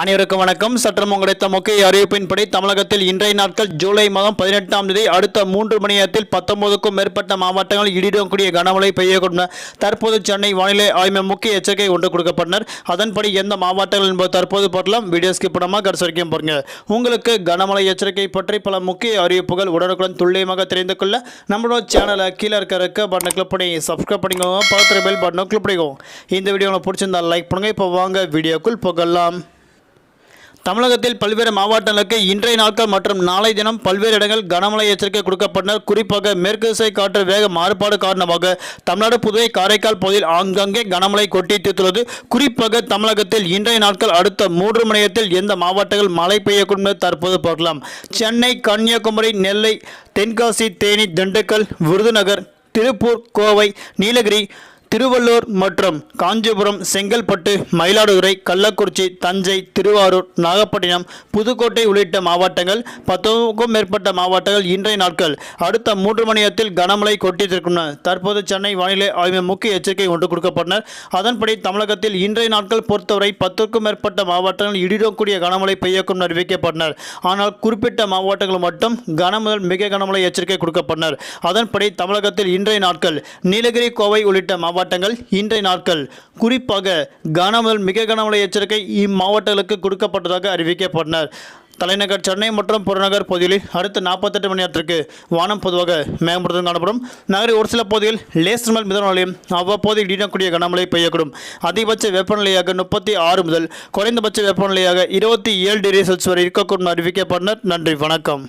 அனைவருக்கும் வணக்கம். சற்றும் கிடைத்த முக்கிய அறிவிப்பின்படி தமிழகத்தில் இன்றைய நாட்கள் ஜூலை மாதம் பதினெட்டாம் தேதி அடுத்த மூன்று மணி நேரத்தில் பத்தொன்பதுக்கும் மேற்பட்ட மாவட்டங்களில் இடிடக்கூடிய கனமழை பெய்யக்கூடும். தற்போது சென்னை வானிலை ஆய்வு முக்கிய எச்சரிக்கை ஒன்று கொடுக்கப்பட்டனர். அதன்படி எந்த மாவட்டங்கள் என்பது தற்போது பார்க்கலாம் வீடியோ படமாக பண்ணாமல் கடைசி வரைக்கும் பாருங்க. உங்களுக்கு கனமழை எச்சரிக்கை பற்றி பல முக்கிய அறிவிப்புகள் உடனுக்குடன் துல்லியமாக தெரிந்து கொள்ள நம்மளோட சேனலை கீழே இருக்க இருக்க பட்டனை கிளிக் பண்ணி சப்ஸ்கிரைப் பண்ணிக்கோங்க. பக்கத்தில் பெல் பட்டனை கிளிக் பண்ணிக்கோங்க. இந்த வீடியோ உங்களுக்கு பிடிச்சிருந்தா லைக் பண்ணுங்க. இப்போ வாங்க வீடியோக்குள் போகலாம். தமிழகத்தில் பல்வேறு மாவட்டங்களுக்கு இன்றைய நாட்கள் மற்றும் நாளை தினம் பல்வேறு இடங்கள் கனமழை எச்சரிக்கை கொடுக்கப்பட்டனர் குறிப்பாக மேற்கு திசை காற்று வேக மாறுபாடு காரணமாக தமிழ்நாடு புதுவை காரைக்கால் பகுதியில் ஆங்காங்கே கனமழை கொட்டி தீர்த்துள்ளது. குறிப்பாக தமிழகத்தில் இன்றைய நாட்கள் அடுத்த மூன்று மணி நேரத்தில் எந்த மாவட்டங்கள் மழை பெய்யக்கூடும் என்று தற்போது பார்க்கலாம். சென்னை கன்னியாகுமரி நெல்லை தென்காசி தேனி திண்டுக்கல் விருதுநகர் திருப்பூர் கோவை நீலகிரி திருவள்ளூர் மற்றும் காஞ்சிபுரம் செங்கல்பட்டு மயிலாடுதுறை கள்ளக்குறிச்சி தஞ்சை திருவாரூர் நாகப்பட்டினம் புதுக்கோட்டை உள்ளிட்ட மாவட்டங்கள் பத்துக்கும் மேற்பட்ட மாவட்டங்கள் இன்றைய நாட்கள். அடுத்த மூன்று மணி நேரத்தில் கனமழை கொட்டித்திருக்கின்றன தற்போது சென்னை வானிலை ஆய்வு முக்கிய எச்சரிக்கை ஒன்று கொடுக்கப்பட்டனர் அதன்படி தமிழகத்தில் இன்றைய நாட்கள் பொறுத்தவரை பத்துக்கும் மேற்பட்ட மாவட்டங்கள் இடிடக்கூடிய கனமழை பெய்யக்கும் அறிவிக்கப்பட்டனர் ஆனால் குறிப்பிட்ட மாவட்டங்கள் மட்டும் கனமுதல் மிக கனமழை எச்சரிக்கை கொடுக்கப்பட்டனர் அதன்படி தமிழகத்தில் இன்றைய நாட்கள் நீலகிரி கோவை உள்ளிட்ட மாவட்டங்கள் இன்றைய நாட்கள். குறிப்பாக கனமுதல் மிக கனமழை எச்சரிக்கை இம்மாவட்டங்களுக்கு கொடுக்கப்பட்டதாக அறிவிக்கப்பட்டனர். தலைநகர் சென்னை மற்றும் புறநகர் பகுதிகளில் அடுத்த நாற்பத்தெட்டு மணி நேரத்திற்கு வானம் பொதுவாக மேம்படுத்தும் காணப்படும். நகரில் ஒரு சில பகுதியில் லேசர் மேல் மிதன நிலையம் அவ்வப்போது இடினக்கூடிய கனமழை பெய்யக்கூடும். அதிகபட்ச வெப்பநிலையாக முப்பத்தி ஆறு முதல் குறைந்தபட்ச வெப்பநிலையாக இருபத்தி ஏழு டிகிரி செல்சியஸ் வரை இருக்கக்கூடும் அறிவிக்கப்பட்டனர். நன்றி வணக்கம்.